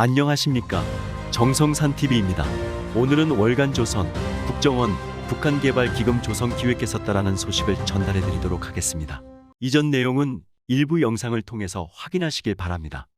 안녕하십니까. 정성산 TV입니다. 오늘은 월간 조선, 국정원, 북한개발기금 조선기획에서 따라는 소식을 전달해 드리도록 하겠습니다. 이전 내용은 일부 영상을 통해서 확인하시길 바랍니다.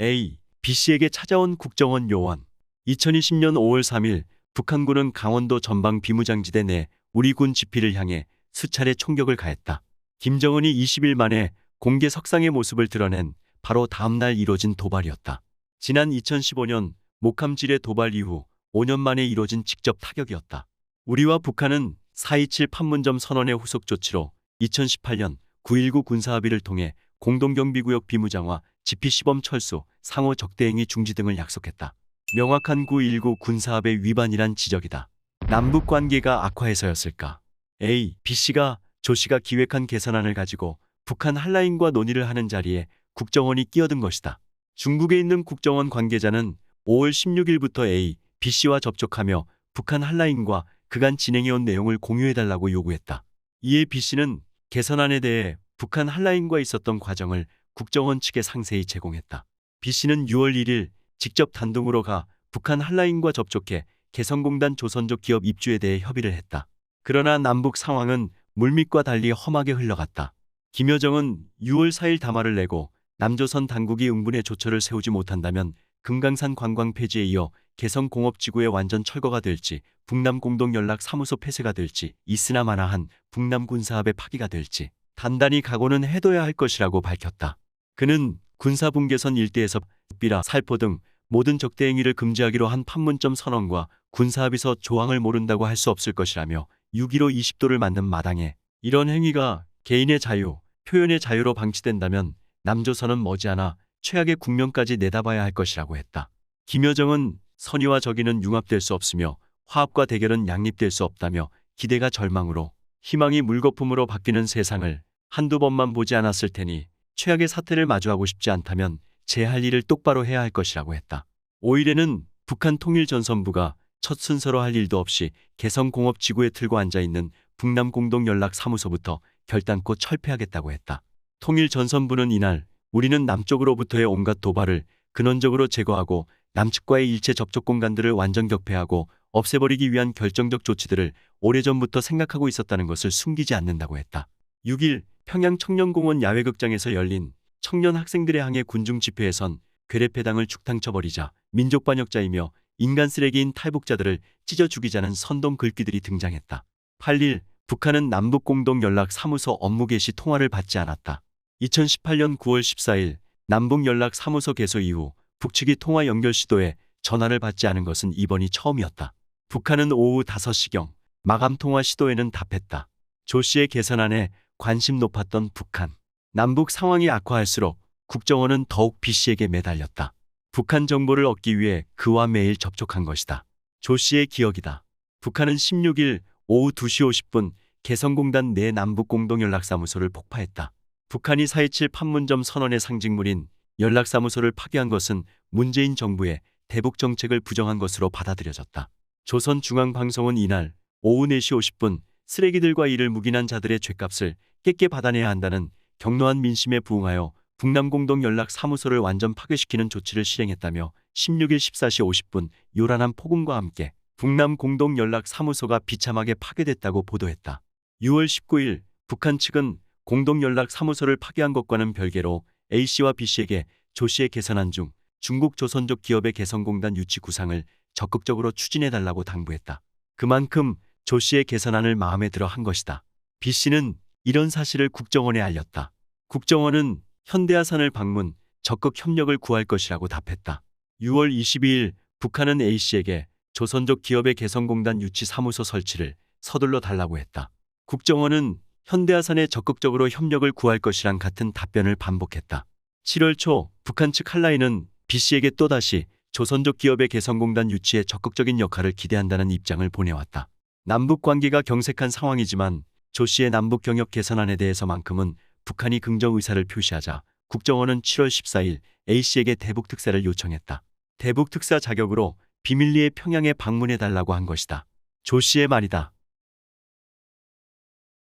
A. B씨에게 찾아온 국정원 요원. 2020년 5월 3일 북한군은 강원도 전방 비무장지대 내 우리 군 지피를 향해 수차례 총격을 가했다. 김정은이 20일 만에 공개 석상의 모습을 드러낸 바로 다음 날 이뤄진 도발이었다. 지난 2015년 목함질의 도발 이후 5년 만에 이뤄진 직접 타격이었다. 우리와 북한은 4.27 판문점 선언의 후속 조치로 2018년 9.19 군사합의를 통해 공동경비구역 비무장화, 지피 시범 철수, 상호 적대행위 중지 등을 약속했다. 명확한 9.19 군사합의 위반이란 지적이다. 남북 관계가 악화해서였을까? A, B씨가 조씨가 기획한 개선안을 가지고 북한 한라인과 논의를 하는 자리에 국정원이 끼어든 것이다. 중국에 있는 국정원 관계자는 5월 16일부터 A, B씨와 접촉하며 북한 한라인과 그간 진행해온 내용을 공유해달라고 요구했다. 이에 B씨는 개선안에 대해 북한 한라인과 있었던 과정을 국정원 측에 상세히 제공했다. B씨는 6월 1일 직접 단둥으로 가 북한 한라인과 접촉해 개성공단 조선족 기업 입주에 대해 협의를 했다. 그러나 남북 상황은 물밑과 달리 험하게 흘러갔다. 김여정은 6월 4일 담화를 내고 남조선 당국이 응분의 조처를 세우지 못한다면 금강산 관광 폐지에 이어 개성공업지구의 완전 철거가 될지 북남 공동연락 사무소 폐쇄가 될지 있으나 마나한 북남 군사합의 파기가 될지 단단히 각오는 해둬야 할 것이라고 밝혔다. 그는 군사분계선 일대에서 비라 살포 등 모든 적대 행위를 금지하기로 한 판문점 선언과 군사합의서 조항을 모른다고 할 수 없을 것이라며 6.15 20도를 만든 마당에 이런 행위가 개인의 자유, 표현의 자유로 방치된다면 남조선은 머지않아 최악의 국면까지 내다봐야 할 것이라고 했다. 김여정은 선의와 적의는 융합될 수 없으며 화합과 대결은 양립될 수 없다며 기대가 절망으로 희망이 물거품으로 바뀌는 세상을 한두 번만 보지 않았을 테니 최악의 사태를 마주하고 싶지 않다면 제 할 일을 똑바로 해야 할 것이라고 했다. 5일에는 북한 통일전선부가 첫 순서로 할 일도 없이 개성공업 지구에 틀고 앉아 있는 북남공동연락사무소부터 결단코 철폐하겠다고 했다. 통일전선부는 이날 우리는 남쪽으로부터의 온갖 도발을 근원적으로 제거하고 남측과의 일체 접촉 공간들을 완전 격폐하고 없애버리기 위한 결정적 조치들을 오래전부터 생각하고 있었다는 것을 숨기지 않는다고 했다. 6일 평양 청년공원 야외극장에서 열린 청년 학생들의 항해 군중 집회에선 괴뢰패당을 죽탕쳐버리자 민족 반역자이며 인간 쓰레기인 탈북자들을 찢어 죽이자는 선동 글귀들이 등장했다. 8일 북한은 남북공동연락사무소 업무 개시 통화를 받지 않았다. 2018년 9월 14일 남북연락사무소 개소 이후 북측이 통화 연결 시도에 전화를 받지 않은 것은 이번이 처음이었다. 북한은 오후 5시경 마감 통화 시도에는 답했다. 조 씨의 개선안에 관심 높았던 북한. 남북 상황이 악화할수록 국정원은 더욱 B 씨에게 매달렸다. 북한 정보를 얻기 위해 그와 매일 접촉한 것이다. 조 씨의 기억이다. 북한은 16일 오후 2시 50분 개성공단 내 남북공동연락사무소를 폭파했다. 북한이 4.27 판문점 선언의 상징물인 연락사무소를 파괴한 것은 문재인 정부의 대북 정책을 부정한 것으로 받아들여졌다. 조선중앙방송은 이날 오후 4시 50분 쓰레기들과 이를 묵인한 자들의 죄값을 깨끗 받아내야 한다는 격노한 민심에 부응하여 북남공동연락사무소를 완전 파괴시키는 조치를 실행했다며 16일 14시 50분 요란한 폭음과 함께 북남공동연락사무소가 비참하게 파괴됐다고 보도했다. 6월 19일 북한 측은 공동연락사무소를 파괴한 것과는 별개로 A씨와 B씨에게 조씨의 개선안 중 중국 조선족 기업의 개성공단 유치 구상을 적극적으로 추진해달라고 당부했다. 그만큼 조씨의 개선안을 마음에 들어 한 것이다. B씨는 이런 사실을 국정원에 알렸다. 국정원은 현대아산을 방문, 적극 협력을 구할 것이라고 답했다. 6월 22일 북한은 A씨에게 조선족 기업의 개성공단 유치 사무소 설치를 서둘러 달라고 했다. 국정원은 현대아산에 적극적으로 협력을 구할 것이란 같은 답변을 반복했다. 7월 초 북한 측 한라인은 B씨에게 또다시 조선족 기업의 개성공단 유치에 적극적인 역할을 기대한다는 입장을 보내왔다. 남북 관계가 경색한 상황이지만 조 씨의 남북 경협 개선안에 대해서만큼은 북한이 긍정 의사를 표시하자 국정원은 7월 14일 A씨에게 대북 특사를 요청했다. 대북 특사 자격으로 비밀리에 평양에 방문해 달라고 한 것이다. 조 씨의 말이다.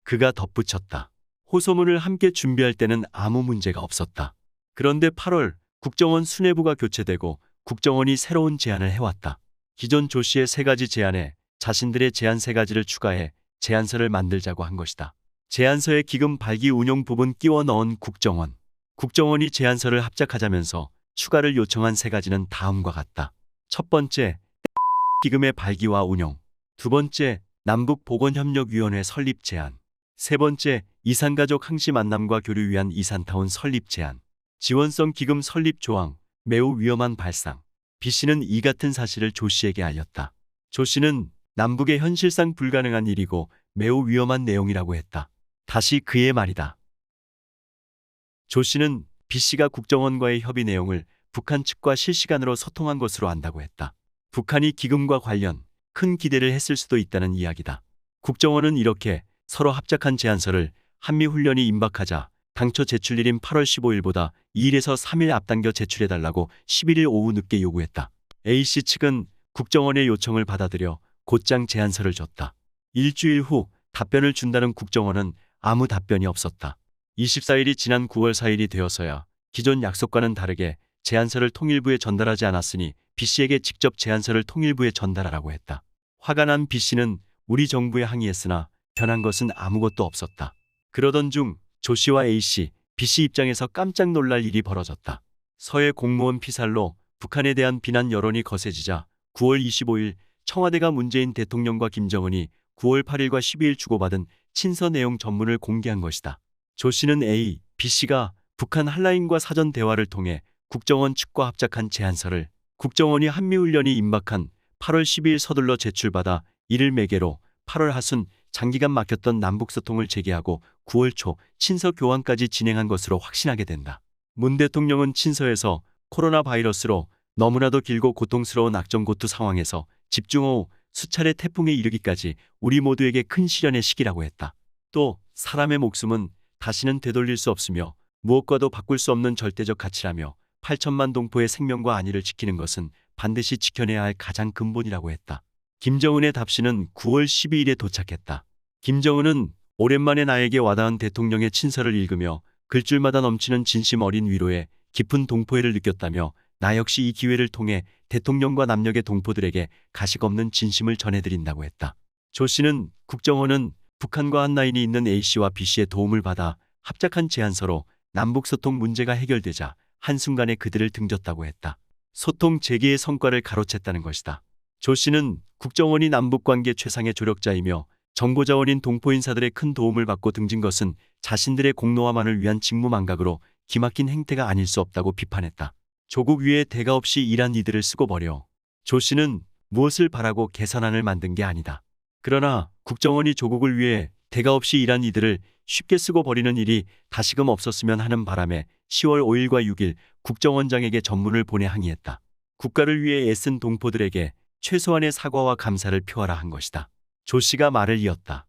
그가 덧붙였다. 호소문을 함께 준비할 때는 아무 문제가 없었다. 그런데 8월 국정원 수뇌부가 교체되고 국정원이 새로운 제안을 해왔다. 기존 조 씨의 세 가지 제안에 자신들의 제안 세 가지를 추가해 제안서를 만들자고 한 것이다. 제안서에 기금 발기 운용 부분 끼워 넣은 국정원. 국정원이 제안서를 합작하자면서 추가를 요청한 세 가지는 다음과 같다. 첫 번째, 기금의 발기와 운용. 두 번째, 남북보건협력위원회 설립 제안. 세 번째, 이산가족 항시 만남과 교류 위한 이산타운 설립 제안. 지원성 기금 설립 조항, 매우 위험한 발상. B 씨는 이 같은 사실을 조 씨에게 알렸다. 조 씨는 남북의 현실상 불가능한 일이고 매우 위험한 내용이라고 했다. 다시 그의 말이다. 조 씨는 B 씨가 국정원과의 협의 내용을 북한 측과 실시간으로 소통한 것으로 안다고 했다. 북한이 기금과 관련 큰 기대를 했을 수도 있다는 이야기다. 국정원은 이렇게 서로 합작한 제안서를 한미훈련이 임박하자 당초 제출일인 8월 15일보다 2일에서 3일 앞당겨 제출해달라고 11일 오후 늦게 요구했다. A씨 측은 국정원의 요청을 받아들여 곧장 제안서를 줬다. 일주일 후 답변을 준다는 국정원은 아무 답변이 없었다. 24일이 지난 9월 4일이 되어서야 기존 약속과는 다르게 제안서를 통일부에 전달하지 않았으니 B씨에게 직접 제안서를 통일부에 전달하라고 했다. 화가 난 B씨는 우리 정부에 항의했으나 변한 것은 아무것도 없었다. 그러던 중 조씨와 A씨, B씨 입장에서 깜짝 놀랄 일이 벌어졌다. 서해 공무원 피살로 북한에 대한 비난 여론이 거세지자 9월 25일 청와대가 문재인 대통령과 김정은이 9월 8일과 12일 주고받은 친서 내용 전문을 공개한 것이다. 조 씨는 A, B 씨가 북한 한라인과 사전 대화를 통해 국정원 측과 합작한 제안서를 국정원이 한미훈련이 임박한 8월 12일 서둘러 제출받아 이를 매개로 8월 하순 장기간 막혔던 남북 소통을 재개하고 9월 초 친서 교환까지 진행한 것으로 확신하게 된다. 문 대통령은 친서에서 코로나 바이러스로 너무나도 길고 고통스러운 악정고투 상황에서 집중호우 수차례 태풍에 이르기까지 우리 모두에게 큰 시련의 시기라고 했다. 또 사람의 목숨은 다시는 되돌릴 수 없으며 무엇과도 바꿀 수 없는 절대적 가치라며 8천만 동포의 생명과 안위를 지키는 것은 반드시 지켜내야 할 가장 근본이라고 했다. 김정은의 답시는 9월 12일에 도착했다. 김정은은 오랜만에 나에게 와닿은 대통령의 친서를 읽으며 글줄마다 넘치는 진심 어린 위로에 깊은 동포애를 느꼈다며 나 역시 이 기회를 통해 대통령과 남녘의 동포들에게 가식 없는 진심을 전해드린다고 했다. 조 씨는 국정원은 북한과 한라인이 있는 A씨와 B씨의 도움을 받아 합작한 제안서로 남북 소통 문제가 해결되자 한순간에 그들을 등졌다고 했다. 소통 재개의 성과를 가로챘다는 것이다. 조 씨는 국정원이 남북관계 최상의 조력자이며 정보자원인 동포 인사들의 큰 도움을 받고 등진 것은 자신들의 공로화만을 위한 직무망각으로 기막힌 행태가 아닐 수 없다고 비판했다. 조국 위에 대가 없이 일한 이들을 쓰고 버려. 조 씨는 무엇을 바라고 개선안을 만든 게 아니다. 그러나 국정원이 조국을 위해 대가 없이 일한 이들을 쉽게 쓰고 버리는 일이 다시금 없었으면 하는 바람에 10월 5일과 6일 국정원장에게 전문을 보내 항의했다. 국가를 위해 애쓴 동포들에게 최소한의 사과와 감사를 표하라 한 것이다. 조 씨가 말을 이었다.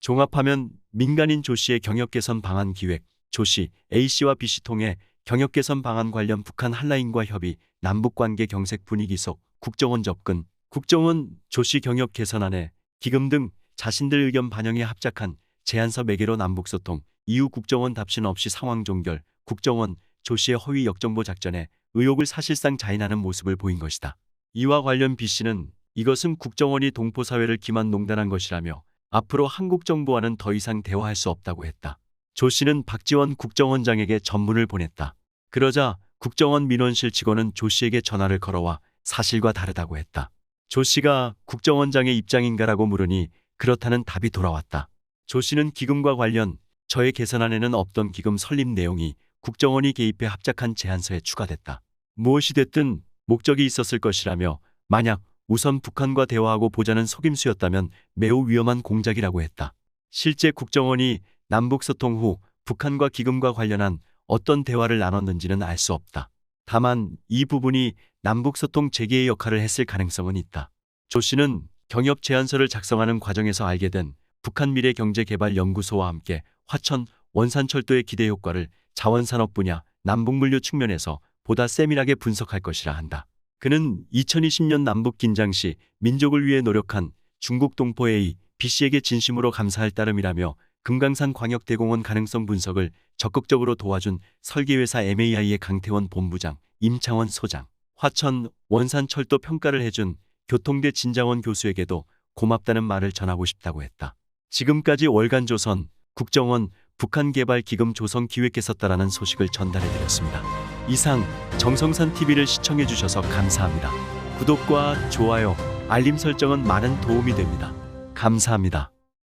종합하면 민간인 조 씨의 경역 개선 방안 기획, 조 씨, A 씨와 B 씨 통해 경역 개선 방안 관련 북한 한라인과 협의, 남북 관계 경색 분위기 속 국정원 접근, 국정원 조 씨 경역 개선안에 기금 등 자신들 의견 반영에 합작한 제안서 매개로 남북 소통, 이후 국정원 답신 없이 상황 종결, 국정원 조 씨의 허위 역정보 작전에 의혹을 사실상 자인하는 모습을 보인 것이다. 이와 관련 B 씨는 이것은 국정원이 동포사회를 기만 농단한 것이라며 앞으로 한국 정부와는 더 이상 대화할 수 없다고 했다. 조 씨는 박지원 국정원장에게 전문을 보냈다. 그러자 국정원 민원실 직원은 조 씨에게 전화를 걸어와 사실과 다르다고 했다. 조 씨가 국정원장의 입장인가라고 물으니 그렇다는 답이 돌아왔다. 조 씨는 기금과 관련 저의 개선안에는 없던 기금 설립 내용이 국정원이 개입해 합작한 제안서에 추가됐다. 무엇이 됐든 목적이 있었을 것이라며 만약 우선 북한과 대화하고 보자는 속임수였다면 매우 위험한 공작이라고 했다. 실제 국정원이 남북 소통 후 북한과 기금과 관련한 어떤 대화를 나눴는지는 알 수 없다. 다만 이 부분이 남북 소통 재개의 역할을 했을 가능성은 있다. 조 씨는 경협 제안서를 작성하는 과정에서 알게 된 북한 미래 경제 개발 연구소와 함께 화천, 원산철도의 기대 효과를 자원산업 분야, 남북물류 측면에서 보다 세밀하게 분석할 것이라 한다. 그는 2020년 남북 긴장 시 민족을 위해 노력한 중국 동포 A, B 씨에게 진심으로 감사할 따름이라며 금강산 광역대공원 가능성 분석을 적극적으로 도와준 설계회사 MAI의 강태원 본부장, 임창원 소장, 화천 원산철도 평가를 해준 교통대 진장원 교수에게도 고맙다는 말을 전하고 싶다고 했다. 지금까지 월간조선 국정원 북한개발기금 조성 기획했었다라는 소식을 전달해드렸습니다. 이상 정성산 TV를 시청해 주셔서 감사합니다. 구독과 좋아요, 알림 설정은 많은 도움이 됩니다. 감사합니다.